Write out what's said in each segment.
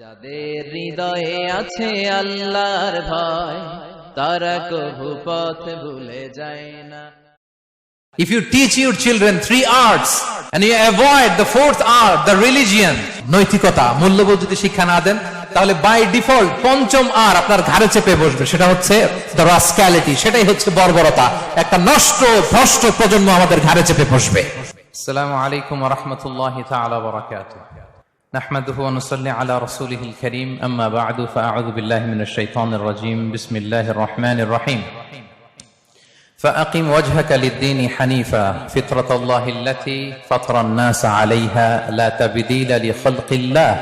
যাদের হৃদয়ে আছে আল্লাহর ভয় তারা কভু পথ ভুলে যায় না। If you teach your children three arts and you avoid the fourth art, the religion, নৈতিকতা মূল্যবোধ যদি শিক্ষা না দেন তাহলে বাই ডিফল্ট পঞ্চম আর আপনার ঘাড়ে চেপে বসবে। সেটা হচ্ছে দ্য রাস্ক্যালিটি সেটাই হচ্ছে বর্বরতা। একটা নষ্ট ভ্রষ্ট প্রজন্ম আমাদের ঘাড়ে চেপে বসবে। আসসালামু আলাইকুম ওয়া রাহমাতুল্লাহি তাআলা ওয়া বারাকাতুহু। نحمده ونصلي على رسوله الكريم. أما بعد فأعوذ بالله من الشيطان الرجيم. بسم الله الرحمن الرحيم. فأقم وجهك للدين حنيفا. فطرة الله التي فطر الناس عليها لا تبديل لخلق الله.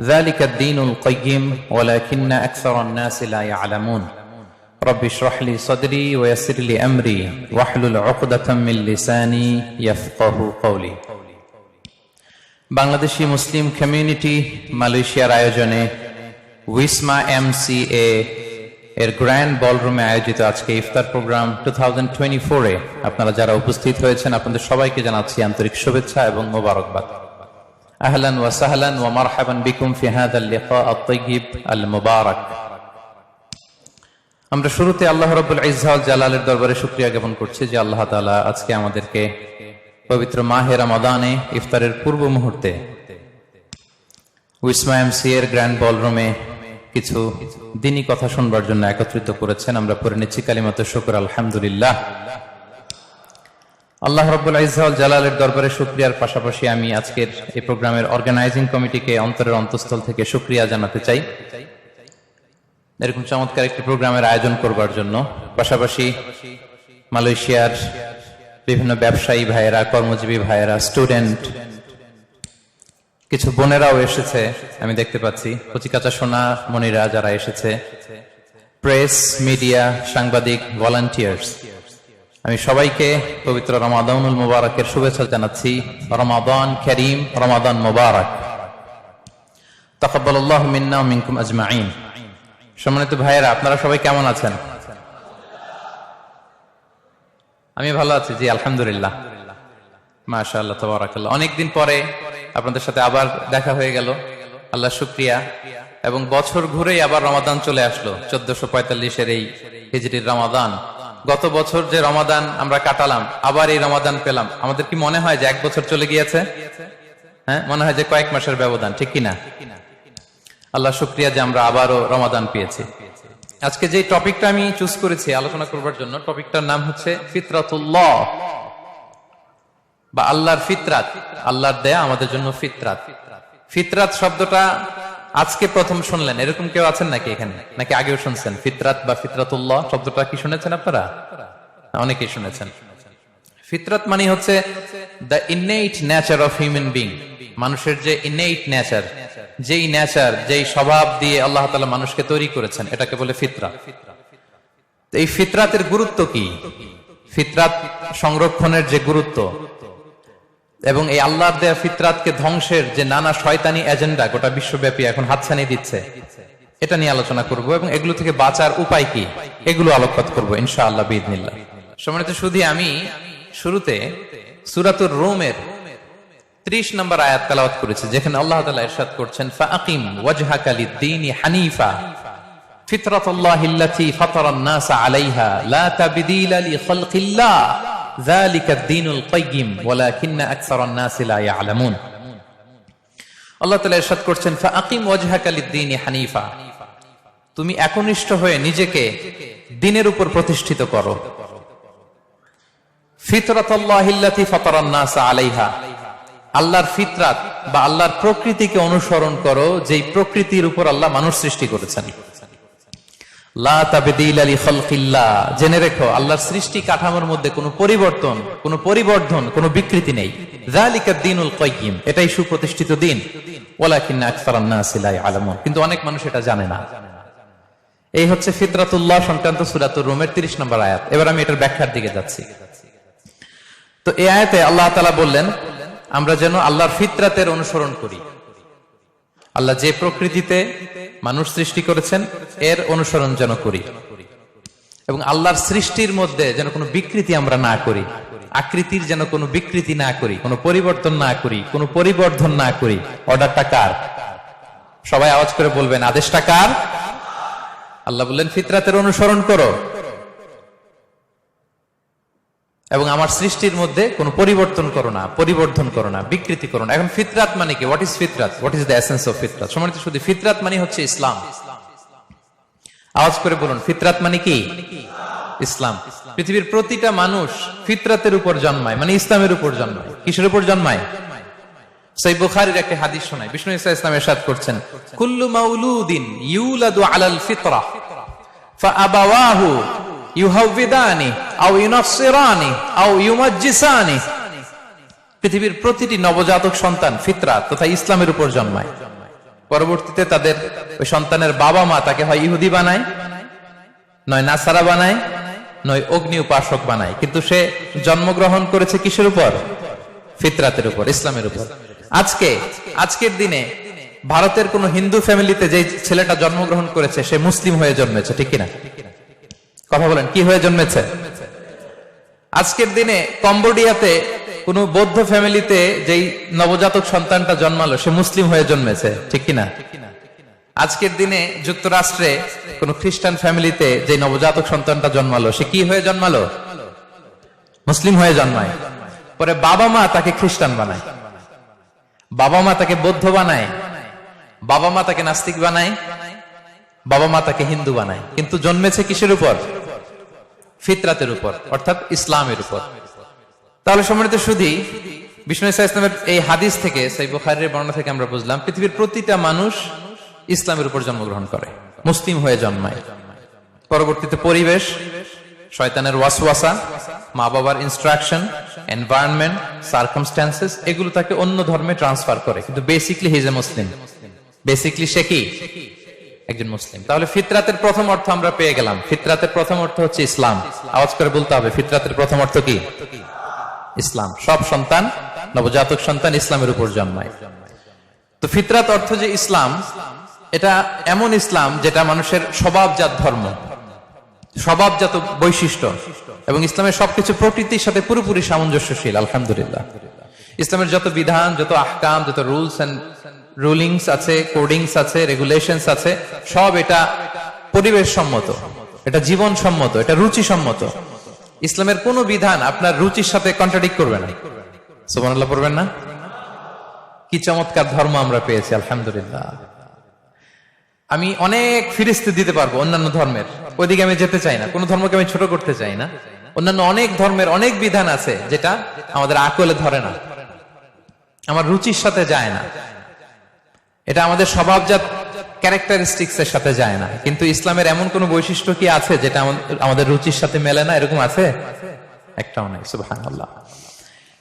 ذلك الدين القيم ولكن أكثر الناس لا يعلمون. رب اشرح لي صدري ويسر لي أمري. واحلل عقدة من لساني يفقه قولي. বাংলাদেশি মুসলিম কমিউনিটি মালয়েশিয়ার আয়োজনে উইসমা এমসিএ এর গ্র্যান্ড বলরুমে আয়োজিত আজকে ইফতার প্রোগ্রাম টু থাউজেন্ড টোয়েন্টি ফোরে আপনারা যারা উপস্থিত হয়েছেন, আপনাদের সবাইকে জানাচ্ছি আন্তরিক শুভেচ্ছা এবং মোবারকবাদ। আহলান ওয়া সাহলান ওয়া মারহাবান বিকুম ফি হাদাল লিকা আল মুবারাক আমরা শুরুতে আল্লাহ রাব্বুল ইজ্জাত জালালের দরবারে শুকরিয়া জ্ঞাপন করছি যে আল্লাহ তাআলা আজকে আমাদেরকে পবিত্র মাহে রমাদানে ইফতারের পূর্ব মুহূর্তে উইসমা এমসি এর গ্র্যান্ড বলরুমে কিছু দিনই কথা শুনবার জন্য একত্রিত করেছেন। আমরা পড়ে নিচ্ছি কালিমাতে শুকর, আলহামদুলিল্লাহ। আল্লাহ রব্বুল ইজাউল জালালের দরবারে শুক্রিয়ার পাশাপাশি আমি আজকের এই প্রোগ্রামের অর্গানাইজিং কমিটিকে অন্তরের অন্তঃস্থল থেকে শুক্রিয়া জানাতে চাই। এরকম চমৎকার একটি প্রোগ্রামের আয়োজন করবার জন্য। পাশাপাশি মালয়েশিয়ার বিভিন্ন ব্যবসায়ী ভাইয়েরা, কর্মজীবী ভাইয়েরা স্টুডেন্ট কিছু বোনেরাও এসেছে, আমি দেখতে পাচ্ছি। কচিকাচা সোনা মনিরা যারা এসেছে প্রেস মিডিয়া সাংবাদিক ভলান্টিয়ার্স আমি সবাইকে পবিত্র রমাদানুল মুবারকের শুভেচ্ছা জানাচ্ছি। রমাদান করিম, রমাদান মুবারক। তকব্বালাল্লাহু মিন্না মিনকুম আজমাইন। সম্মানিত ভাইয়েরা, আপনারা সবাই কেমন আছেন? আমি ভালো আছি, জি, আলহামদুলিল্লাহ। মাশা আল্লাহ তবরাকাল্লাহ। অনেকদিন পরে আপনাদের সাথে আবার দেখা হয়ে গেল। আল্লাহ শুক্রিয়া। এবং বছর ঘুরেই আবার রমাদান চলে আসলো, চোদ্দশো পঁয়তাল্লিশের এই হিজরির রমাদান। গত বছর যে রমাদান আমরা কাটালাম, আবার এই রমাদান পেলাম। আমাদের কি মনে হয় যে এক বছর চলে গিয়েছে? হ্যাঁ মনে হয় যে কয়েক মাসের ব্যবধান, ঠিক কিনা? আল্লাহ শুক্রিয়া যে আমরা আবারও রমাদান পেয়েছি। আজকে যে টপিকটা আমি চুজ করেছি, আলোচনা করবার জন্য, টপিকটার নাম হচ্ছে ফিতরাতুল্লাহ। বা আল্লাহর ফিতরাত, আল্লাহর দেয়া আমাদের জন্য ফিতরাত। ফিতরাত শব্দটা আজকে প্রথম শুনলেন। এরকম কেউ আছেন নাকি এখানে? নাকি আগেও শুনছেন? ফিতরাত বা ফিতরাতুল্লাহ, শব্দটা কি শুনেছেন আপনারা? অনেকেই শুনেছেন। ফিতরাত মানে হচ্ছে the innate nature of human being মানুষের যে ইনেইট নেচার যেই নেচার যেই স্বভাব দিয়ে আল্লাহ তালা মানুষকে তৈরি করেছেন, এটাকে বলে ফিতরা। এই ফিতরাতের গুরুত্ব কি? ফিতরাত সংরক্ষণের যে গুরুত্ব এবং এই আল্লাহর দেয়া ফিতরাতকে ধ্বংসের যে নানা শয়তানি এজেন্ডা গোটা বিশ্বব্যাপী এখন হাতছানি দিচ্ছে, এটা নিয়ে আলোচনা করব এবং এগুলো থেকে বাঁচার উপায় কি? এগুলো আলোকপাত করব ইনশা আল্লাহ বিদিনিল্লাহ সম্মানিত শুধু আমি শুরুতে সুরাতুর রোমের ত্রিশ নম্বর আয়াত তালাওয়াত করেছে যেখানে আল্লাহ তালা ইরশাদ করছেন ফাকিম ওয়াজহাকা লিদ্দীনি হানিফা ফিতরাত আল্লাহ التي فطر الناس عليها لا تبديل لخلق الله ذلك الدين القيم ولكن اكثر الناس لا يعلمون আল্লাহ তাআলা ইরশাদ করছেন ফাকিম ওয়াজহাকা লিদ্দীনি হানিফা তুমি একনিষ্ঠ হয়ে নিজেকে দিনের উপর প্রতিষ্ঠিত করো ফিতরাত আল্লাহ التي فطر الناس عليها আল্লাহর ফিতরাত বা আল্লাহর প্রকৃতিকে অনুসরণ করো, যেই প্রকৃতির উপর আল্লাহ মানুষ সৃষ্টি করেছেন। জেনে রেখো, আল্লাহর সৃষ্টি কাঠামোর মধ্যে কোনো পরিবর্তন, কোনো পরিবর্ধন, কোনো বিকৃতি নেই। এটাই সুপ্রতিষ্ঠিত দিন। কিন্তু অনেক মানুষ এটা জানে না। এই হচ্ছে ফিতরাতুল্লাহ সংক্রান্ত সুরাতুর রুমের তিরিশ নম্বর আয়াত। এবার আমি এটার ব্যাখ্যার দিকে যাচ্ছি। তো এই আয়াতে আল্লাহ তালা বললেন আমরা যেন আল্লাহর ফিতরাতের অনুসরণ করি। আল্লাহ যে প্রকৃতিতে মানুষ সৃষ্টি করেছেন, এর অনুসরণ যেন করি। এবং আল্লাহর সৃষ্টির মধ্যে যেন কোনো বিকৃতি আমরা না করি, আকৃতির যেন কোনো বিকৃতি না করি, কোনো পরিবর্তন না করি, কোনো পরিবর্ধন না করি। অর্ডারটা কার? সবাই আওয়াজ করে বলবেন, আদেশটা কার? আল্লাহ বললেন, ফিতরাতের অনুসরণ করো। এবং আমার সৃষ্টির মধ্যে কোন পরিবর্তন করো না পরিবর্তন করো না, বিকৃতি করো না। এখন ফিতরাত মানে কি? What is Fitrat? What is the essence of ফিতরাত? সমানিত শুধু ফিতরাত মানে হচ্ছে ইসলাম। আওয়াজ করে বলুন, ফিতরাত মানে কি? ইসলাম। পৃথিবীর প্রতিটা মানুষ ফিতরাতের উপর জন্মায় মানে ইসলামের উপর জন্মায়। কিসের উপর জন্মায়? সেই বুখারির একটা হাদিস শোনায়। বিষ্ণু ইসা ইসলাম এরশাদ করছেন, কুল্লু মাউলুদিন ইউলাদু আলাল ফিতরা, ফা আবাওয়াহু ইউহাউবিদানি আও ইউনফসিরানি আও ইউমাজ্জিসানি। পৃথিবীর প্রতিটি নবজাতক সন্তান ফিতরা তথা ইসলামের উপর জন্মায়। পরবর্তীতে তাদের ওই সন্তানের বাবা মা তাকে হয় ইহুদি বানায়, নয় নাসারা বানায়, নয় অগ্নি উপাসক বানায়। কিন্তু সে জন্মগ্রহণ করেছে কিসের উপর? ফিতরাতের উপর, ইসলামের উপর। আজকে, আজকের দিনে ভারতের কোন হিন্দু ফ্যামিলিতে যে ছেলেটা জন্মগ্রহণ করেছে, সে মুসলিম হয়ে জন্মেছে, ঠিক কিনা? কথা বলেন, কি হয়ে জন্মেছে? আজকের দিনে কম্বোডিয়াতে কোন বৌদ্ধ ফ্যামিলিতে যেই নবজাতক সন্তানটা জন্মালো, সে মুসলিম হয়ে জন্মেছে, ঠিক কিনা? আজকের দিনে যুক্তরাষ্ট্রে কোন খ্রিস্টান ফ্যামিলিতে যে নবজাতক সন্তানটা জন্মালো, সে কি হয়ে জন্মালো? মুসলিম হয়ে জন্মায়। পরে বাবা মা তাকে খ্রিস্টান বানায়। বাবা মা তাকে বৌদ্ধ বানায়। বাবা মা তাকে নাস্তিক বানায়। বাবা মা তাকে হিন্দু বানায়। কিন্তু জন্মেছে কিসের উপর? ফিতরাতের উপর, অর্থাৎ ইসলামের উপর। তাহলে সম্মানিত শুধু বিষ্ণু ইসা ইসলামের এই হাদিস থেকে, সেই বুখারের বর্ণনা থেকে আমরা বুঝলাম, পৃথিবীর প্রতিটা মানুষ ইসলামের উপর জন্মগ্রহণ করে, মুসলিম হয়ে জন্মায়। পরবর্তীতে পরিবেশ, শয়তানের ওয়াসওয়াসা মা বাবার ইনস্ট্রাকশন এনভায়রনমেন্ট সার্কামস্ট্যান্সেস এগুলো তাকে অন্য ধর্মে ট্রান্সফার করে। কিন্তু basically his a Muslim basically সে কি? একজন মুসলিম। তাহলে ফিতরাতের প্রথম অর্থ আমরা পেয়ে গেলাম। ফিতরাতের প্রথম অর্থ হচ্ছে ইসলাম। আওয়াজ করে বলতে হবে, ফিতরাতের প্রথম অর্থ কি? ইসলাম। সব সন্তান, নবজাতক সন্তান ইসলামের উপর জন্মায়। তো ফিতরাত অর্থ যে ইসলাম, এটা এমন ইসলাম যেটা মানুষের স্বভাবজাত ধর্ম, স্বভাবজাত বৈশিষ্ট্য, এবং ইসলামের সবকিছু প্রকৃতির সাথে পুরোপুরি সামঞ্জস্যশীল, আলহামদুলিল্লাহ। ইসলামের যত বিধান, যত আহকাম, যত রুলস এন্ড রুলিংস আছে কোডিংস আছে রেগুলেশনস আছে, সব এটা পরিবেশ সম্মত এটা জীবন সম্মত এটা রুচি সম্মত ইসলামের কোন বিধান আপনার রুচির সাথে কন্ট্রাডিক্ট করবে না। সুবহানাল্লাহ পড়বেন না? কি চমৎকার ধর্ম আমরা পেয়েছি, আলহামদুলিল্লাহ। আমি অনেক ফিরিস্তি দিতে পারব অন্যান্য ধর্মের। ওইদিকে আমি যেতে চাই না, কোন ধর্মকে আমি ছোট করতে চাই না। অন্যান্য অনেক ধর্মের অনেক বিধান আছে যেটা আমাদের আকলে ধরে না। আমার রুচির সাথে যায় না। এটা আমাদের স্বভাবজাত ক্যারেক্টারিস্টিক্স এর সাথে যায় না। কিন্তু ইসলামের এমন কোন বৈশিষ্ট্য কি আছে যেটা আমাদের- রুচির সাথে মেলে না? এরকম আছে? একটাও নাই, সুবহানাল্লাহ।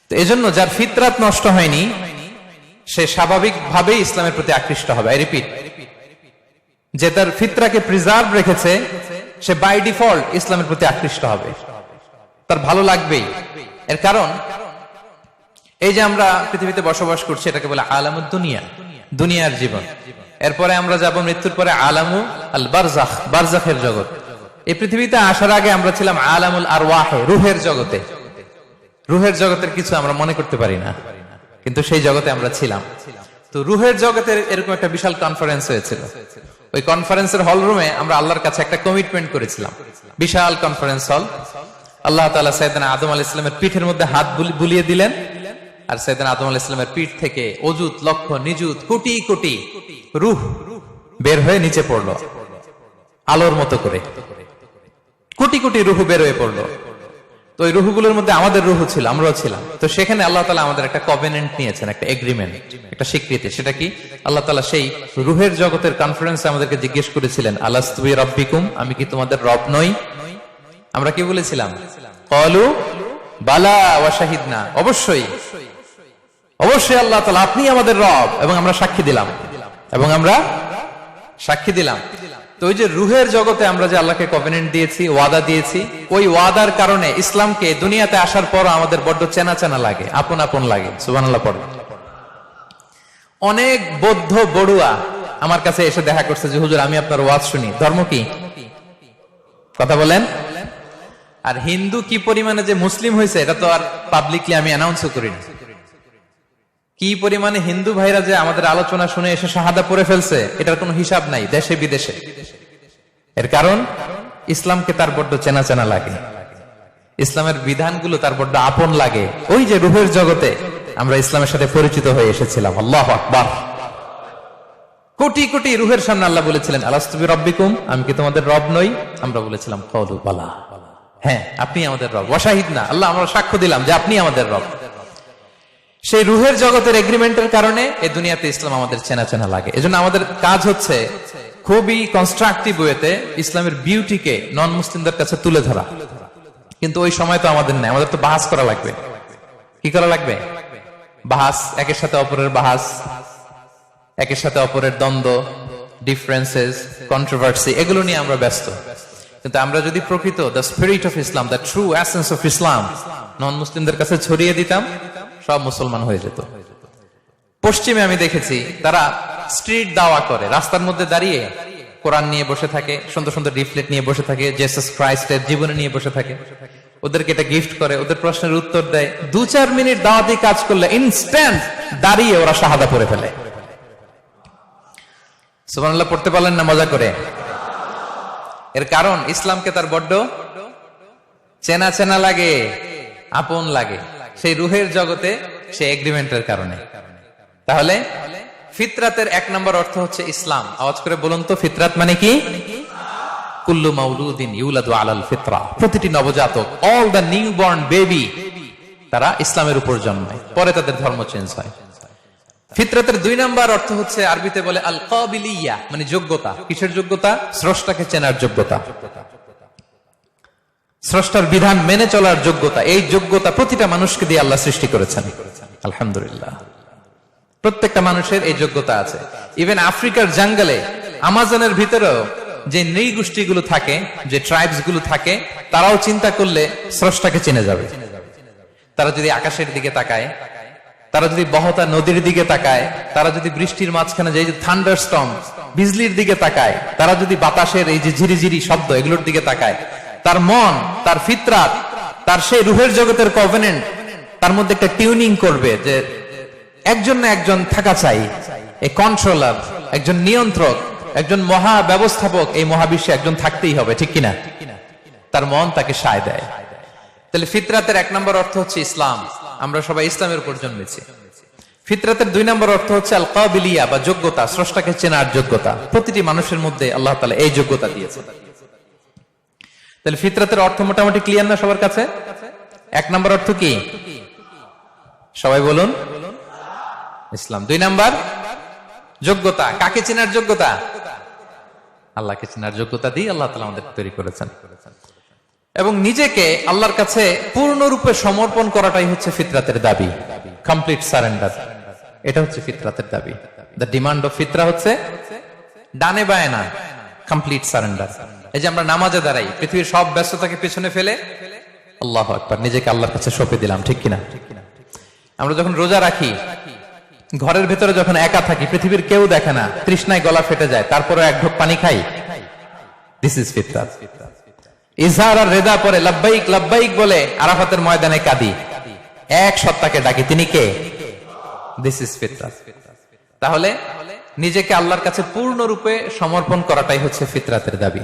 তো এজন্য যার ফিতরাত নষ্ট হয়নি, সে স্বাভাবিকভাবেই ইসলামের প্রতি আকৃষ্ট হবে। রিপিট যে তার ফিতরাকে প্রিজার্ভ রেখেছে, সে বাই ডিফল্ট ইসলামের প্রতি আকৃষ্ট হবে। তার ভালো লাগবেই। এর কারণ, এই যে আমরা পৃথিবীতে বসবাস করছি, এটাকে বলে আলামুদ দুনিয়া দুনিয়ার জীবন। এরপরে আমরা যাব মৃত্যুর পরে আলামু আল বারজাখ, বারজাখের জগৎ। এই পৃথিবীতে আসার আগে আমরা ছিলাম আলামুল আর ওয়াহে রুহের জগতে। রুহের জগতের কিছু আমরা মনে করতে পারি না, কিন্তু সেই জগতে আমরা ছিলাম। তো রুহের জগতের এরকম একটা বিশাল কনফারেন্স হয়েছিল। ওই কনফারেন্সের হল রুমে আমরা আল্লাহর কাছে একটা কমিটমেন্ট করেছিলাম। বিশাল কনফারেন্স হল আল্লাহ তালা সৈয়দানা আদম আল ইসলামের পিঠের মধ্যে হাত বুলিয়ে দিলেন। আর সৈয়দানা আদম আল ইসলামের পিঠ থেকে অজুত লক্ষ নিযুত, কোটি কোটি রুহ বের হয়ে নিচে পড়ল। আলোর মতো করে। কোটি কোটি রুহু বের হয়ে পড়ল। তো ওই রুহুগুলোর মধ্যে আমাদের রুহু ছিল, আমরাও ছিলাম। তো সেখানে আল্লাহ তালা আমাদের একটা কভেনেন্ট নিয়েছেন, একটা এগ্রিমেন্ট একটা স্বীকৃতি। সেটা কি? আল্লাহ তালা সেই রুহের জগতের কনফারেন্সে আমাদেরকে জিজ্ঞেস করেছিলেন আল্লাহ রব্বিকুম? আমি কি তোমাদের রব নই? আমরা কি বলেছিলাম? কলু বালা ওয়া শাহিদনা। অবশ্যই। অবশ্যই আল্লাহ তালা আপনি আমাদের রব এবং আমরা সাক্ষী দিলাম। এবং আমরা সাক্ষী দিলাম। তো ওই যে রুহের জগতে আমরা যে আল্লাহকে কভেনেন্ট দিয়েছি, ওয়াদা দিয়েছি, ওই ওয়াদার কারণে ইসলামকে দুনিয়াতে আসার পর আমাদের বড্ড চেনা চেনা লাগে। আপন আপন লাগে অনেক বৌদ্ধ বড়ুয়া আমার কাছে এসে দেখা করছে যে, হুজুর, আমি আপনার ওয়াজ শুনি। ধর্ম কি? কথা বলেন। আর হিন্দু কি পরিমাণে যে মুসলিম হয়েছে, এটা তো আর পাবলিকলি আমি অ্যানাউন্সও করি না কি পরিমাণে হিন্দু ভাইরা যে আমাদের আলোচনা শুনে এসে শাহাদা পড়ে ফেলছে, এটার কোনো হিসাব নাই, দেশে বিদেশে। এর কারণ, ইসলামকে তার বড্ড চেনা চেনা লাগে। ইসলামের বিধানগুলো তার বড্ড আপন লাগে। ওই যে রুহের জগতে আমরা ইসলামের সাথে পরিচিত হয়ে এসেছিলাম। আল্লাহ আকবার। কোটি কোটি রুহের সামনে আল্লাহ বলেছিলেন আলাস্তবি রব্বিকুম আমি কি তোমাদের রব নই? আমরা বলেছিলাম, কলু হ্যাঁ আপনি আমাদের রব। ওয়াশাহিদ না, আল্লাহ আমরা সাক্ষ্য দিলাম যে আপনি আমাদের রব। সেই রুহের জগতের এগ্রিমেন্টের কারণে এই দুনিয়াতে ইসলাম আমাদের চেনা চেনা লাগে। এজন্য আমাদের কাজ হচ্ছে খুবই কনস্ট্রাকটিভ ওয়েতে ইসলামের বিউটিকে নন মুসলিমদের কাছে তুলে ধরা। কিন্তু ওই সময় তো আমাদের নেই, আমাদের তো বাহাস করা লাগবে। কি করা লাগবে? বাহাস, একের সাথে অপরের বাহাস, একের সাথে অপরের দ্বন্দ্ব ডিফারেন্সেস কন্ট্রোভার্সি এগুলো নিয়ে আমরা ব্যস্ত। কিন্তু আমরা যদি প্রকৃত the spirit of Islam the true essence of Islam non মুসলিমদের কাছে ছড়িয়ে দিতাম সব মুসলমান হয়ে যেত। পশ্চিমে আমি দেখেছি, তারা স্ট্রিট দাওয়া করে, রাস্তার মধ্যে দাঁড়িয়ে কোরআন নিয়ে বসে থাকে, সুন্দর সুন্দর লিফলেট নিয়ে বসে থাকে জেসাস ক্রাইস্টের জীবনে নিয়ে বসে থাকে। ওদেরকে এটা গিফট করে, ওদের প্রশ্নের উত্তর দেয়। দু চার মিনিট দাওয়াতি কাজ করলে ইনস্ট্যান্ট দাঁড়িয়ে ওরা শাহাদা পড়ে ফেলে। সুবহানাল্লাহ, পড়তে পারলেন না? মজা করে। এর কারণ, ইসলামকে তার বড্ড চেনা চেনা লাগে, আপন লাগে। সেই রুহের জগতে সেই এগ্রিমেন্টের কারণে। তাহলে ফিতরাতের এক নম্বর অর্থ হচ্ছে ইসলাম। আওয়াজ করে বলুন তো, ফিতরাত মানে কি? কুল্লু মাউলুদিন ইউলাদু আলাল ফিতরা। প্রতিটি নবজাতক all the new born baby তারা ইসলামের উপর জন্মায়। পরে তাদের ধর্ম চেঞ্জ হয়। ফিতরাতের দুই নাম্বার অর্থ হচ্ছে, আরবিতে বলে আল কাবিলিয়া মানে যোগ্যতা। কিসের যোগ্যতা? স্রষ্টাকে চেনার যোগ্যতা। স্রষ্টার বিধান মেনে চলার যোগ্যতা, এই যোগ্যতা প্রতিটা মানুষকে দিয়ে আল্লাহ সৃষ্টি করেছেন। আলহামদুলিল্লাহ। প্রত্যেকটা মানুষের এই যোগ্যতা আছে। ইভেন আফ্রিকার জাঙ্গলে, আমাজনের ভিতরেও যে নৃগোষ্ঠীগুলো থাকে, যে ট্রাইবসগুলো থাকে, তারাও চিন্তা করলে স্রষ্টাকে চিনে যাবে। তারা যদি আকাশের দিকে তাকায়, তারা যদি বহতা নদীর দিকে তাকায়, তারা যদি বৃষ্টির মাঝখানে যে থান্ডার স্টম বিজলির দিকে তাকায়, তারা যদি বাতাসের এই যে ঝিরিঝিরি শব্দ, এগুলোর দিকে তাকায় তার মন, তার ফিতরাত, তার সেই রুহের জগতের কভেনেন্ট তার মধ্যে একটা টিউনিং করবে যে একজন না একজন থাকা চাই। এই কন্ট্রোলার একজন নিয়ন্ত্রক, একজন মহা ব্যবস্থাপক, এই মহাবিশ্বে একজন থাকতেই হবে, ঠিক কিনা? তার মন তাকে সায় দেয়। তাহলে ফিতরাতের এক নম্বর অর্থ হচ্ছে ইসলাম। আমরা সবাই ইসলামের উপর জন্মেছি। ফিতরাতের দুই নম্বর অর্থ হচ্ছে আল কাবিলিয়া বা যোগ্যতা, স্রষ্টাকে চেনার যোগ্যতা। প্রতিটি মানুষের মধ্যে আল্লাহ তালা এই যোগ্যতা দিয়েছে তাহলে ফিতরাতের অর্থ মোটামুটি ক্লিয়ার না সবার কাছে? এক নম্বর অর্থ কি? সবাই বলুন। ইসলাম। দুই নাম্বার, যোগ্যতা। কাকে চেনার যোগ্যতা? আল্লাহকে চেনার যোগ্যতা দিয়ে আল্লাহ তালা আমাদের তৈরি করেছেন। এবং নিজেকে আল্লাহর কাছে পূর্ণরূপে সমর্পণ করাটাই হচ্ছে ফিতরাতের দাবি। কমপ্লিট সারেন্ডার এটা হচ্ছে ফিতরাতের দাবি। দ্য ডিমান্ড অফ ফিতরা হচ্ছে, ডানে বায়ে না। কমপ্লিট সারেন্ডার এই যে আমরা নামাজে দাঁড়াই, পৃথিবীর সব ব্যস্ততাকে পেছনে ফেলে আল্লাহ একবার নিজেকে আল্লাহর কাছে সঁপে দিলাম, ঠিক কিনা? আমরা যখন রোজা রাখি, ঘরের ভেতরে যখন একা থাকি, পৃথিবীর কেউ দেখে না, তৃষ্ণায় গলা ফেটে যায় তারপরে এক ঢোক পানি খাই। দিস ইজ ফিতরাত ইজহার আর রেদা পরে লাব্বাইক লাব্বাইক বলে আরাফাতের ময়দানে কাঁদি। এক সত্তাকে ডাকি, তিনি কে? দিস ইজ ফিতরাত তাহলে নিজেকে আল্লাহর কাছে পূর্ণরূপে সমর্পণ করাটাই হচ্ছে ফিতরাতের দাবি।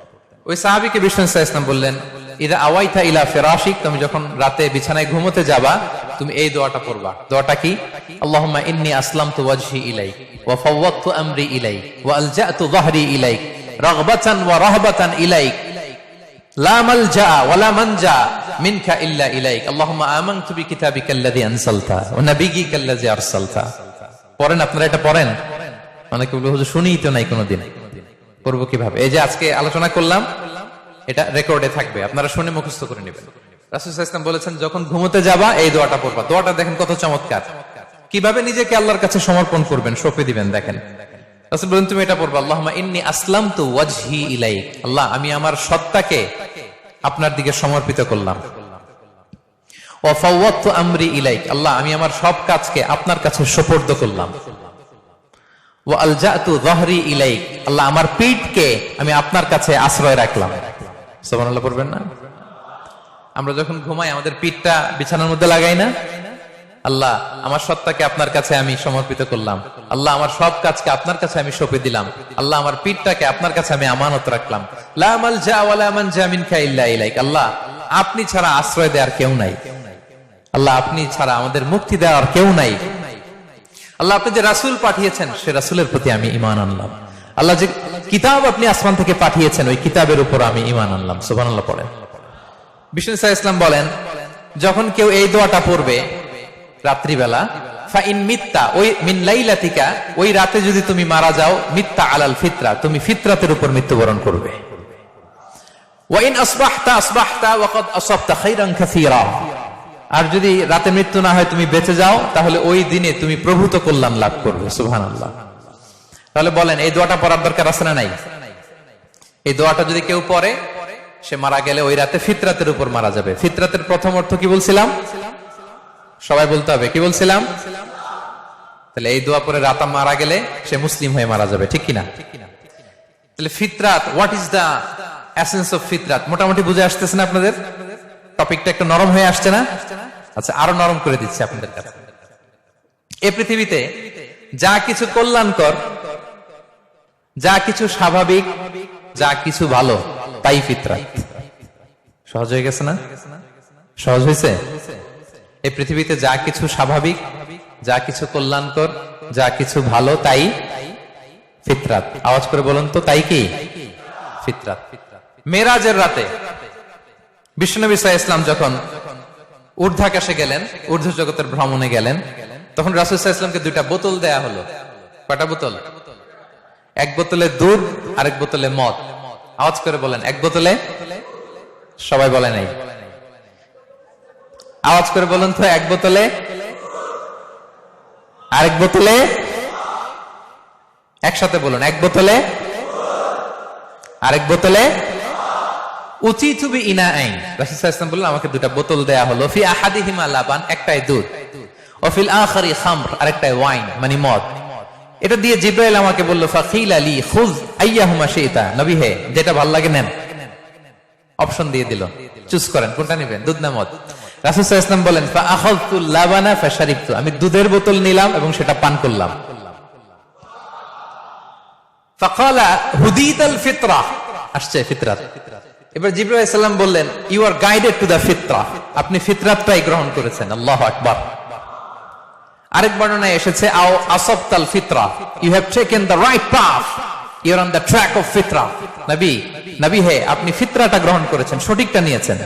ওই সাহাবিকে বিষ্ণু ইসলাম বললেন, ইদা আওয়াইথা ইলা ফেরাশিক, তুমি যখন রাতে বিছানায় ঘুমোতে যাবা, তুমি এই দোয়াটা পড়বা। দোয়াটা কি? আল্লাহুম্মা ইন্নি আসলামতু ওয়াজহি ইলাইক, ওয়া ফাওয়াক্তু আমরি ইলাইক, ওয়া আলজাতু যাহরি ইলাইক, রাগবাতান ওয়া রাহবাতান ইলাইক। লা মালজা ওয়া লা মানজা মিনকা ইল্লা ইলাইক। আল্লাহুম্মা আমানতু বিকিতাবিকা আল্লাযী আনসালতা ওয়া নাবিয়িকা আল্লাযী আরসালতা। পড়েন, আপনারা এটা পড়েন? অনেকে বলে, হুজুর, শুনিই তো নাই কোনোদিন। করব কীভাবে? এই যে আজকে আলোচনা করলাম, এটা রেকর্ডে থাকবে, আপনারা শুনে মুখস্থ করে নেবেন। রাসূল বলেছেন, যখন ঘুমোতে যাবা, এই দোয়াটা পড়বা। দোয়াটা দেখেন কত চমৎকার। কীভাবে নিজেকে আল্লাহর কাছে সমর্পণ করবেন, সঁপে দিবেন, দেখেন। আপনার আপনার কাছে সুপর্দ করলাম। আল্লাহ আমার পিঠকে আমি আপনার কাছে আশ্রয় রাখলাম। পড়বেন না? আমরা যখন ঘুমাই, আমাদের পিঠটা বিছানার মধ্যে লাগাই না? আল্লাহ, আমার সত্তাকে আপনার কাছে আমি সমর্পিত করলাম। আল্লাহ, আমার সব কাজকে আপনার কাছে আমি সঁপে দিলাম। আল্লাহ, আমার পিঠটাকে আপনার কাছে আমি আমানত রাখলাম। ইলাইক। আল্লাহ, আপনি ছাড়া আশ্রয় দেওয়ার কেউ নাই। আল্লাহ, আপনি ছাড়া আমাদের মুক্তি দেওয়ার কেউ নাই। আল্লাহ আপনি যে রাসূল পাঠিয়েছেন, সে রাসূলের প্রতি আমি ঈমান আনলাম। আল্লাহ যে কিতাব আপনি আসমান থেকে পাঠিয়েছেন, ওই কিতাবের উপর আমি ঈমান আনলাম। সুবহানাল্লাহ পড়েন। বিষ্ণু ইসা ইসলাম বলেন, যখন কেউ এই দোয়াটা পড়বে রাত্রিবেলা, ফাইন ওই ওই রাতে যদি তুমি মারা যাও মিথ্যা আলাল ফিতরা, তুমি ফিতরাতের উপর মৃত্যুবরণ করবে। আর যদি রাতে মৃত্যু না হয় তুমি বেঁচে যাও, তাহলে ওই দিনে তুমি প্রভূত কল্যাণ লাভ করবে, সুবহানাল্লাহ। তাহলে বলেন, এই দোয়াটা পড়ার দরকার আছে না নাই? এই দোয়াটা যদি কেউ পড়ে, সে মারা গেলে ওই রাতে ফিতরাতের উপর মারা যাবে। ফিতরাতের প্রথম অর্থ কি বলছিলাম? সবাই বলতে হবে, কি বলছিলাম? তাহলে এই দোয়া পরে রাতা মারা গেলে সে মুসলিম হয়ে মারা যাবে, ঠিক কিনা? তাহলে ফিতরাত হোয়াট ইজ দা অফ ফিতরাত? মোটামুটি বুঝে আসতেছে না আপনাদের? টপিকটা একটু নরম হয়ে আসছে না? আচ্ছা আরও নরম করে দিচ্ছি আপনাদের কাছে। এ পৃথিবীতে যা কিছু কল্যাণকর, যা কিছু স্বাভাবিক, যা কিছু ভালো, তাই ফিতরাত। সহজ হয়ে গেছে না? সহজ হয়েছে? এই পৃথিবীতে যা কিছু স্বাভাবিক, যা কিছু কল্যাণকর, যা কিছু ভালো, তাই ফিতরাত। আওয়াজ করে বলুন তো, তাই কি? ফিতরাত। মেরাজের রাতে বিশ্বনবী সাহা ইসলাম যখন ঊর্ধ্বাকাশে গেলেন ঊর্ধ্ব জগতের ভ্রমণে গেলেন, তখন রাসুল সাহা ইসলামকে দুইটা বোতল দেয়া হলো। কয়টা বোতল? এক বোতলে দুধ, আরেক বোতলে মদ। আওয়াজ করে বলেন, এক বোতলে? সবাই বলে নাই। আওয়াজ করে বলুন তো, এক বোতলে? আরেক বোতলে? একসাথে বলুন, এক বোতলে? আরেক বোতলে? আমাকে দুটা বোতল দেয়া হলো। একটাই দুধ। আরেকটাই ওয়াইন মানে মদ। এটা দিয়ে জিব্রাইল আমাকে বলল, ফাকিল আলী খুজ নবী হে, যেটা ভালো লাগে নেন। অপশন দিয়ে দিল। চুজ করেন, কোনটা নেবেন, দুধ না মদ? আমি দুধের বোতল নিলাম এবং সেটা পান করলাম। ফাকালা ফিতরা। আসছে ফিতরাত। এবার জিব্রাইল আলাইহিস সালাম বললেন you are guided to the ফিতরা আপনি ফিতরাতটাই গ্রহণ করেছেন, আল্লাহু আকবার। আরেক বর্ণনায় এসেছে, আও আসবতাল ফিতরা। You have taken the right path you are on the track of ফিতরা নবী নবী হে, আপনি ফিতরাটা গ্রহণ করেছেন, সঠিকটা নিয়েছেন।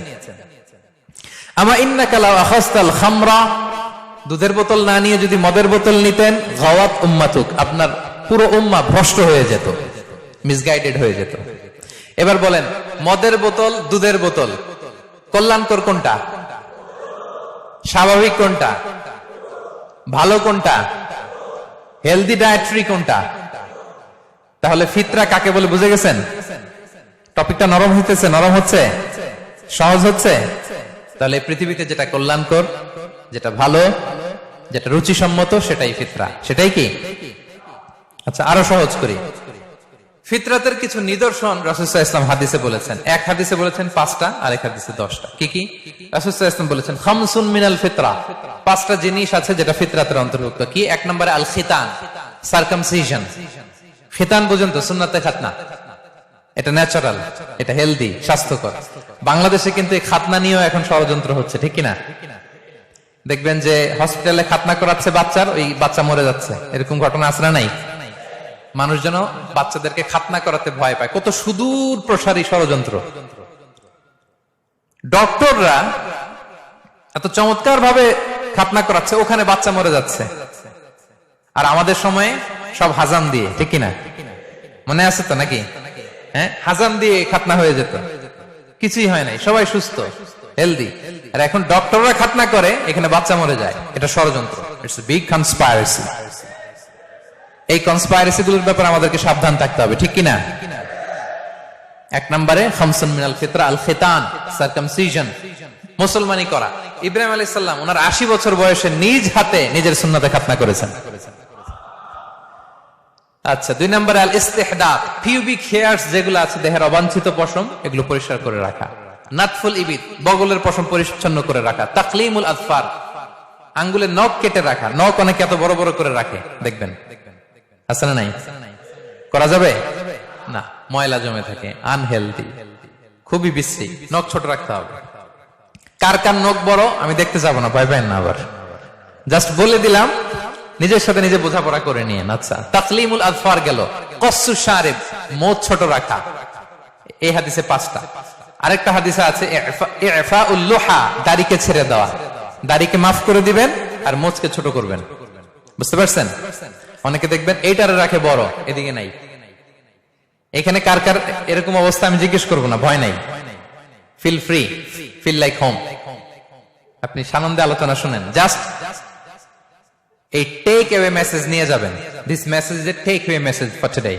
আমা ইন্নাকা লাও আখাসতাল খামরা। দুধের বোতল না নিয়ে যদি মদের বোতল নিতেন, গাওয়াত উম্মাতুক, আপনার পুরো উম্মা ভ্রষ্ট হয়ে যেত মিসগাইডেড হয়ে যেত। এবার বলেন, মদের বোতল, দুধের বোতল, কল্যাণকর কোনটা? স্বাভাবিক কোনটা? ভালো কোনটা? হেলদি ডায়েট্রি কোনটা? তাহলে ফিতরা কাকে বলে, বুঝে গেছেন? টপিকটা নরম হইতেছে, নরম হচ্ছে? সহজ হচ্ছে? তাহলে পৃথিবীতে যেটা কল্যাণকর, যেটা ভালো, যেটা রুচিসম্মত, সেটাই ফিতরা। সেটাই কি? আচ্ছা আরও সহজ করি। ফিতরাতের কিছু নিদর্শন রাসুসাহ ইসলাম হাদিসে বলেছেন। এক হাদিসে বলেছেন পাঁচটা আর এক হাদিসে দশটা। কি কি? রাসুসাহ ইসলাম বলেছেন খামসুন মিনাল ফিতরা। পাঁচটা জিনিস আছে যেটা ফিতরাতের অন্তর্ভুক্ত। কি? এক নম্বরে আল খিতান সার্কামসিশন খিতান পর্যন্ত সুন্নাতে খাতনা। এটা ন্যাচারাল এটা হেলদি স্বাস্থ্যকর। বাংলাদেশে কিন্তু এই খাতনা নিয়েও এখন ষড়যন্ত্র হচ্ছে ঠিক কিনা? দেখবেন যে হসপিটালে খাতনা করাচ্ছে বাচ্চার ওই বাচ্চা মরে যাচ্ছে। এরকম ঘটনা আছে নাই? মানুষ যেন বাচ্চাদেরকে খাতনা করাতে ভয় পায়। কত সুদূর প্রসারী ষড়যন্ত্র। ডক্টররা এত চমৎকার ভাবে খাতনা করাচ্ছে, ওখানে বাচ্চা মরে যাচ্ছে। আর আমাদের সময়ে সব হাজাম দিয়ে, ঠিক কিনা? মনে আছে তো নাকি? হ্যাঁ? হাজাম দিয়ে খাতনা হয়ে যেত। কিছুই হয় নাই, সবাই সুস্থ হেলদি আর এখন ডক্টররা খাতনা করে, এখানে বাচ্চা মরে যায়। এটা ষড়যন্ত্র। ইটস বিগ কনস্পাইরেসি এই কনস্পাইরেসি গুলোর ব্যাপারে আমাদেরকে সাবধান থাকতে হবে, ঠিক কিনা? এক নম্বরে, খামসুন মিনাল ফিতরা, আল খেতান সার্কামসিজন মুসলমানি করা। ইব্রাহিম আলাইহিস সালাম, ওনার আশি বছর বয়সে নিজ হাতে নিজের সুন্নাতে খাতনা করেছেন। আচ্ছা দুই নম্বরে, আল ইস্তেহদাত পিউবিক হেয়ার্স যেগুলো আছে, দেহের অবাঞ্ছিত পশম, এগুলো পরিষ্কার করে রাখা। নাতফুল ইবিদ, বগলের পশম পরিচ্ছন্ন করে রাখা। তাকলিমুল আজফার আঙ্গুলের নখ কেটে রাখা। নখ অনেকে এত বড় বড় করে রাখে, দেখবেন। আছে না নাই? করা যাবে? না, ময়লা জমে থাকে আনহেলদি খুবই বিশ্রী, নখ ছোট রাখতে হবে। কার কার নখ বড়, আমি দেখতে যাব না, ভয় পাইন না আবার। জাস্ট বলে দিলাম, নিজের সাথে নিজে বোঝাপড়া করে নিয়ে আচ্ছা তাকলিমুল আজফার গেল। কসু সারেব মোচ ছোট রাখা। এই হাদিসে পাঁচটা। আরেকটা হাদিসে আছে, ইফা উল্লোহা দাড়িকে ছেড়ে দেওয়া। দাড়িকে মাফ করে দিবেন, আর মোচকে ছোট করবেন। বুঝতে পারছেন? অনেকে দেখবেন এইটারে রাখে বড়, এদিকে নাই। এখানে কার কার এরকম অবস্থা আমি জিজ্ঞেস করব না, ভয় নাই। Feel free feel like home আপনি সানন্দে আলোচনা শুনেন। জাস্ট এই টেক এওয়ে মেসেজ নিয়ে যাবেন। This message is a take away message for today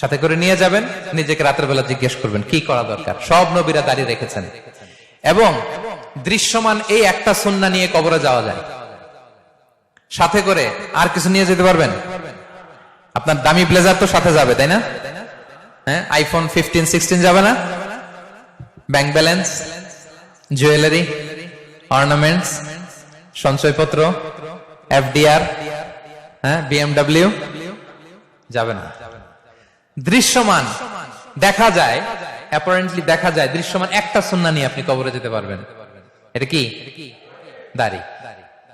সাথে করে নিয়ে যাবেন, নিজেকে রাতের বেলা জিজ্ঞেস করবেন, কি করা দরকার? সব নবীরা দাঁড়িয়ে রেখেছেন। এবং দৃশ্যমান এই একটা সন্না নিয়ে কবরে যাওয়া যায়। সাথে করে আর কিছু নিয়ে যেতে পারবেন? আপনার দামি ব্লেজার তো সাথে যাবে, তাই না? হ্যাঁ আইফোন ফিফটিন সিক্সটিন যাবে না? ব্যাংক ব্যালেন্স জুয়েলারি অর্নামেন্টস সঞ্চয়পত্র এফডিআর হ্যাঁ বিএমডাব্লিউ যাবে না। দৃশ্যমান, দেখা যায় অ্যাপারেন্টলি দেখা যায়, দৃশ্যমান একটা সুন্না নিয়ে আপনি কবরে যেতে পারবেন। এটা কি? দাড়ি।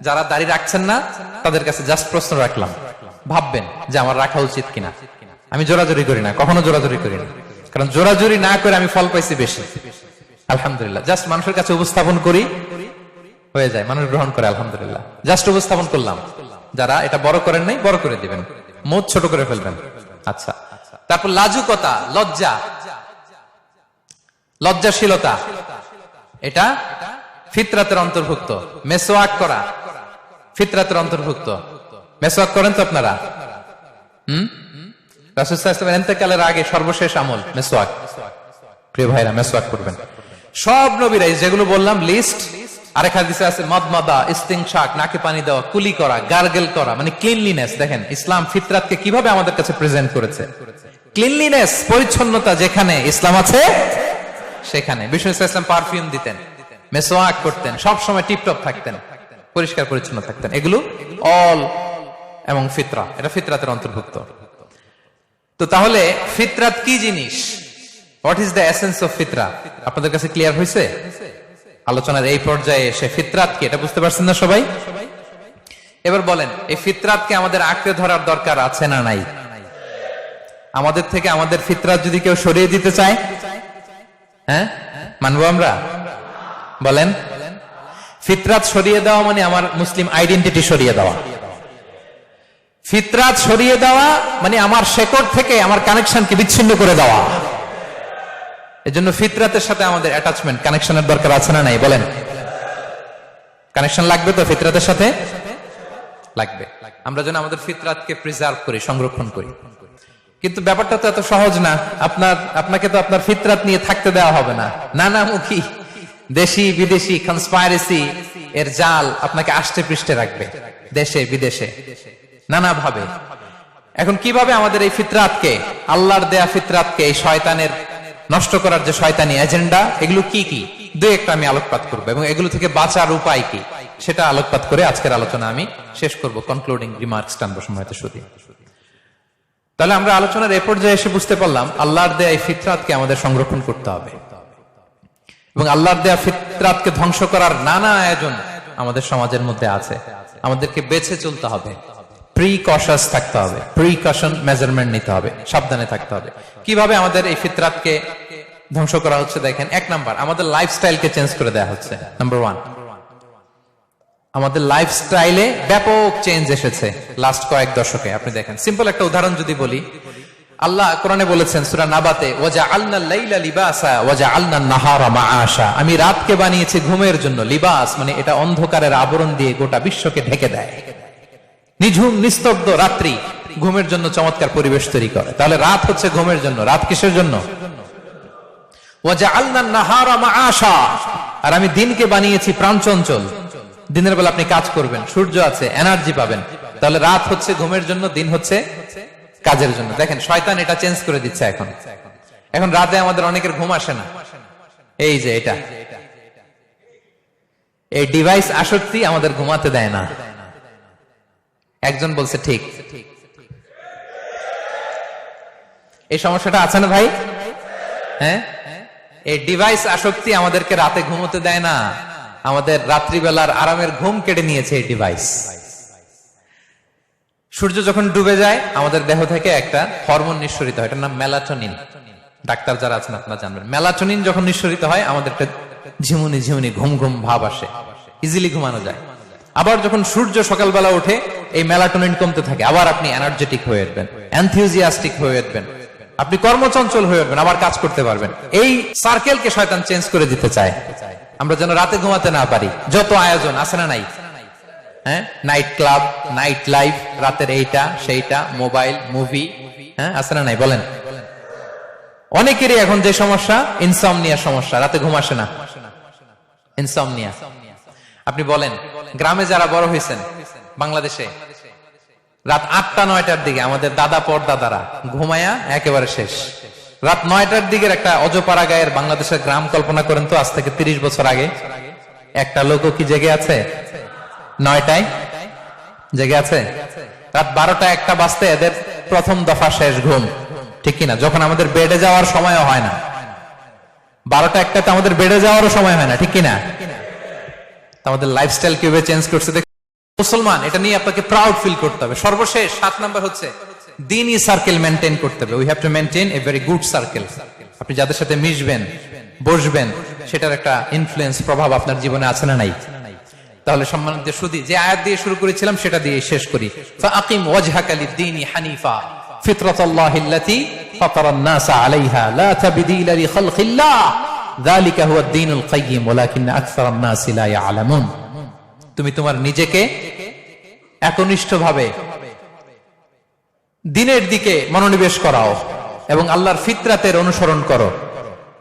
যারা দাড়ি রাখছেন না, তাদের কাছে জাস্ট প্রশ্ন রাখলাম। ভাববেন যে আমার রাখা উচিত কিনা। আমি জোরাজুরি করি না, কখনো জোরাজুরি করি না। কারণ জোরাজুরি না করে আমি ফল পাইছি বেশি। আলহামদুলিল্লাহ জাস্ট মানুষের কাছে উপস্থাপন করি, হয়ে যায়, মানুষ গ্রহণ করে, আলহামদুলিল্লাহ। জাস্ট উপস্থাপন করলাম। যারা এটা বড় করেন নাই, বড় করে দিবেন। মুখ ছোট করে ফেলবেন। আচ্ছা। তারপর লাজুকতা, লজ্জা। লজ্জাশীলতা। এটা ফিতরাতের অন্তর্ভুক্ত। মেসোয়াক করা। ফিতরাতের অন্তর্ভুক্ত। মেসোয়াক করেন তো আপনারা? হম? রাসুসাল্লাম এতেকালের আগে সর্বশেষ আমল মেসোয়াক প্রিয় ভাইরা মেসোয়াক করবেন। সব নবীরাই যেগুলো বললাম লিস্ট আরেক হাদিসে আছে, মদমাদা ইস্তিং শাক নাকে পানি দেওয়া, কুলি করা করা মানে ক্লিনলিনেস দেখেন, ইসলাম ফিতরাতকে কীভাবে আমাদের কাছে প্রেজেন্ট করেছে? ক্লিনলিনেস পরিচ্ছন্নতা যেখানে, ইসলাম আছে সেখানে। বিষ্ণু পারফিউম দিতেন মেসোয়াক করতেন সব সময় টিপটপ থাকতেন। পরিষ্কার পরিচ্ছন্ন থাকতেন। এগুলো অল এবং ফিতরা। এটা ফিতরাতের অন্তর্ভুক্ত। তো তাহলে ফিতরাত কি জিনিস? What is the essence of ফিতরা? আপনাদের কাছে ক্লিয়ার হয়েছে? আলোচনার এই পর্যায়ে এসে ফিতরাত কি, এটা বুঝতে পারছেন না সবাই? এবার বলেন, এই ফিতরাতকে আমাদের আঁকড়ে ধরার দরকার আছে না নাই? আমাদের থেকে আমাদের ফিতরাত যদি কেউ সরিয়ে দিতে চায়? হ্যাঁ? মানবো আমরা? বলেন। ফিতরাত সরিয়ে দেওয়া মানে আমার মুসলিম আইডেন্টিটি সরিয়ে দেওয়া। ফিতরাত সরিয়ে দেওয়া মানে আমার শেকড় থেকে আমার কানেকশনকে বিচ্ছিন্ন করে দেওয়া। এজন্য ফিতরাতের সাথে আমাদের অ্যাটাচমেন্ট কানেকশনের দরকার আছে না নাই? বলেন। কানেকশন লাগবে তো ফিতরাতের সাথে? লাগবে। আমরা যেন আমাদের ফিতরাতকে প্রিজার্ভ করি, সংরক্ষণ করি। কিন্তু ব্যাপারটা তো এত সহজ না। আপনার, আপনাকে তো আপনার ফিতরাত নিয়ে থাকতে দেওয়া হবে না। নানামুখী। দেশি বিদেশি কনস্পাইরেসি এর জাল আপনাকে আষ্টে পৃষ্ঠে রাখবে, দেশে, বিদেশে নানা ভাবে এখন কীভাবে আমাদের এই ফিতরাতকে, আল্লাহর দেয়া ফিতরাতকে এই শয়তানের নষ্ট করার যে শয়তানি এজেন্ডা এগুলো কি কি? দুই একটা আমি আলোকপাত করব এবং এগুলো থেকে বাঁচার উপায় কি? সেটা আলোকপাত করে আজকের আলোচনা আমি শেষ করব কনক্লুডিং রিমার্কস টানবো সময়তে শুধু। তাহলে আমরা আলোচনার এ পর্যায়ে এসে বুঝতে পারলাম, আল্লাহর দেয়া এই ফিতরাতকে আমাদের সংরক্ষণ করতে হবে। এবং আল্লাহর দেয়া ফিতরাতকে ধ্বংস করার নানা আয়োজন আমাদের সমাজের মধ্যে আছে। আমাদেরকে বেছে চলতে হবে। প্রিকশাস থাকতে হবে। প্রিকশন মেজারমেন্ট নিতে হবে। সাবধানে থাকতে হবে। কীভাবে আমাদের এই ফিতরাতকে ধ্বংস করা হচ্ছে দেখেন? এক নাম্বার, আমাদের লাইফস্টাইলকে চেঞ্জ করে দেওয়া হচ্ছে। নাম্বার ওয়ান আমাদের লাইফস্টাইলে ব্যাপক চেঞ্জ এসেছে লাস্ট কয়েক দশকে। আপনি দেখেন সিম্পল একটা উদাহরণ যদি বলি আল্লাহ কোরআনে বলেছেন, সূরা নাবাতে ওয়াজা আলনা লাইলা লিবাসা ওয়াজা আলনা নাহারা মাআশা। আমি রাতকে বানিয়েছি ঘুমের জন্য, লিবাস মানে এটা অন্ধকারের আবরণ দিয়ে গোটা বিশ্বকে ঢেকে দেয়। নিঝুম, নিস্তব্ধ রাত্রি ঘুমের জন্য চমৎকার পরিবেশ তৈরি করে। তাহলে রাত হচ্ছে ঘুমের জন্য, রাত কিসের জন্য? ওয়াজা আলনা নাহারা মাআশা। আর আমি দিনকে বানিয়েছি প্রাণচঞ্চল দিনের বেলা আপনি কাজ করবেন, সূর্য আছে, এনার্জি পাবেন। তাহলে রাত হচ্ছে ঘুমের জন্য, দিন হচ্ছে কাজের জন্য। দেখেন, শয়তান এটা চেঞ্জ করে দিচ্ছে এখন। এখন রাতে আমাদের অনেকের ঘুম আসে না। এই যে এটা। এই ডিভাইস আসক্তি আমাদের ঘুমাতে দেয় না। একজন বলছে, ঠিক। এই সমস্যাটা আছে না ভাই? হ্যাঁ? এই ডিভাইস আসক্তি আমাদেরকে রাতে ঘুমোতে দেয় না। আমাদের রাত্রিবেলার আরামের ঘুম কেটে নিয়েছে এই ডিভাইস সূর্য যখন ডুবে যায়, আমাদের দেহ থেকে একটা হরমোন নিঃসরিত হয়। এটার নাম মেলাটোনিন। ডাক্তার যারা আছেন, আপনারা জানবেন। মেলাটোনিন যখন নিঃসরিত হয় আমাদের একটা ঝিমুনি ঝিমুনি, ঘুম ঘুম ভাব আসে। ইজিলি ঘুমানো যায়। আবার যখন সূর্য সকালবেলা ওঠে, এই মেলাটোনিন কমতে থাকে। আবার আপনি এনার্জেটিক হয়ে উঠবেন এনথিউজিয়াস্টিক হয়ে উঠবেন। আপনি কর্মচঞ্চল হয়ে উঠবেন, আবার কাজ করতে পারবেন। এই সার্কেলকে শয়তান চেঞ্জ করে দিতে চায়। আমরা যেন রাতে ঘুমাতে না পারি। যত আয়োজন, আছে না নাই? নাইট ক্লাব নাইট লাইফ রাতের এইটা, সেইটা মোবাইল মুভি হ্যাঁ? আছে না নাই? বলেন। অনেকেরই এখন যে সমস্যা ইনসমনিয়া সমস্যা, রাতে ঘুম আসে না। ইনসমনিয়া আপনি বলেন, গ্রামে যারা বড় হয়েছেন, বাংলাদেশে, রাত আটটা, নয়টার দিকে, আমাদের দাদা পরদাদারা, ঘুমায়া একেবারে শেষ। রাত নয়টার দিকের একটা অজপাড়া গায়ের বাংলাদেশের গ্রাম কল্পনা করেন তো, আজ থেকে তিরিশ বছর আগে, একটা লোকও কি জেগে আছে? নয়টায়? জেগে আছে? রাত বারোটা একটা বাজতে এদের প্রথম দফা শেষ ঘুম। ঠিক কিনা? যখন আমাদের বেডে যাওয়ার সময়ও হয় না। বারোটা একটাতে আমাদের বেডে যাওয়ারও সময় হয় না, ঠিক কিনা? আমাদের লাইফস্টাইল কীভাবে চেঞ্জ করছে মুসলমান, এটা নিয়ে আপনাকে প্রাউড ফিল করতে হবে। সর্বশেষ সাত নাম্বার হচ্ছে, দিনই সার্কেল মেনটেন করতে হবে। We have to maintain a very good circle আপনি যাদের সাথে মিশবেন, বসবেন, সেটার একটা ইনফ্লুয়েন্স প্রভাব আপনার জীবনে আছে না নাই? তাহলে সম্মানিত সুদি যে আয়াত দিয়ে শুরু করেছিলাম সেটা দিয়ে শেষ করি। হানিফা আলাইহা, লা তাবদীলা যালিকা হুয়া দ্বীনুল কাইয়্যিম ওয়ালাকিন্না আকসারান নাসি লা ইয়ালামুন। তুমি তোমার নিজেকে একনিষ্ঠভাবে দিনের দিকে মনোনিবেশ করাও এবং আল্লাহর ফিতরাতের অনুসরণ করো।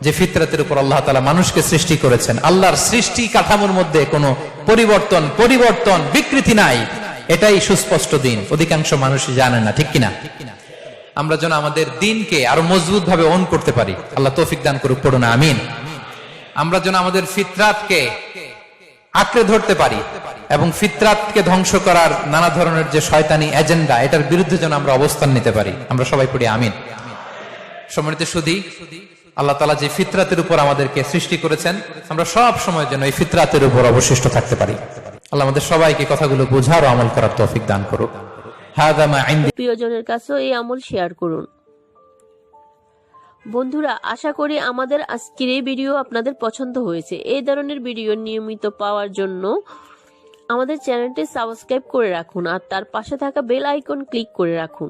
যে ফিতরাতের উপর আল্লাহ তালা মানুষকে সৃষ্টি করেছেন। আল্লাহর সৃষ্টি কাঠামোর মধ্যে কোনো পরিবর্তন পরিবর্তন, বিকৃতি নাই। এটাই সুস্পষ্ট দিন। অধিকাংশ মানুষই জানে না, ঠিক কিনা? আমরা যেন আমাদের দিনকে আরও মজবুত ভাবে অন করতে পারি। আল্লাহ তৌফিক দান করুক, পড়ুন, আমিন। আমরা যেন আমাদের ফিতরাতকে আঁকড়ে ধরতে পারি এবং ফিতরাতকে ধ্বংস করার নানা ধরনের যে শয়তানি এজেন্ডা, এটার বিরুদ্ধে যেন আমরা অবস্থান নিতে পারি। আমরা সবাই পড়ি, আমিন। সম্মানিত সুদী আল্লাহ তালা যে ফিতরাতের উপর আমাদেরকে সৃষ্টি করেছেন, আমরা সব সময় যেন এই ফিতরাতের উপর অবশিষ্ট থাকতে পারি। আল্লাহ আমাদের সবাইকে কথাগুলো বোঝার আমল করার তৌফিক দান করুক। প্রিয়জনের কাছেও এই আমল শেয়ার করুন। বন্ধুরা, আশা করি আমাদের আজকের এই ভিডিও আপনাদের পছন্দ হয়েছে। এই ধরনের ভিডিও নিয়মিত পাওয়ার জন্য আমাদের চ্যানেলটি সাবস্ক্রাইব করে রাখুন আর তার পাশে থাকা বেল আইকন ক্লিক করে রাখুন।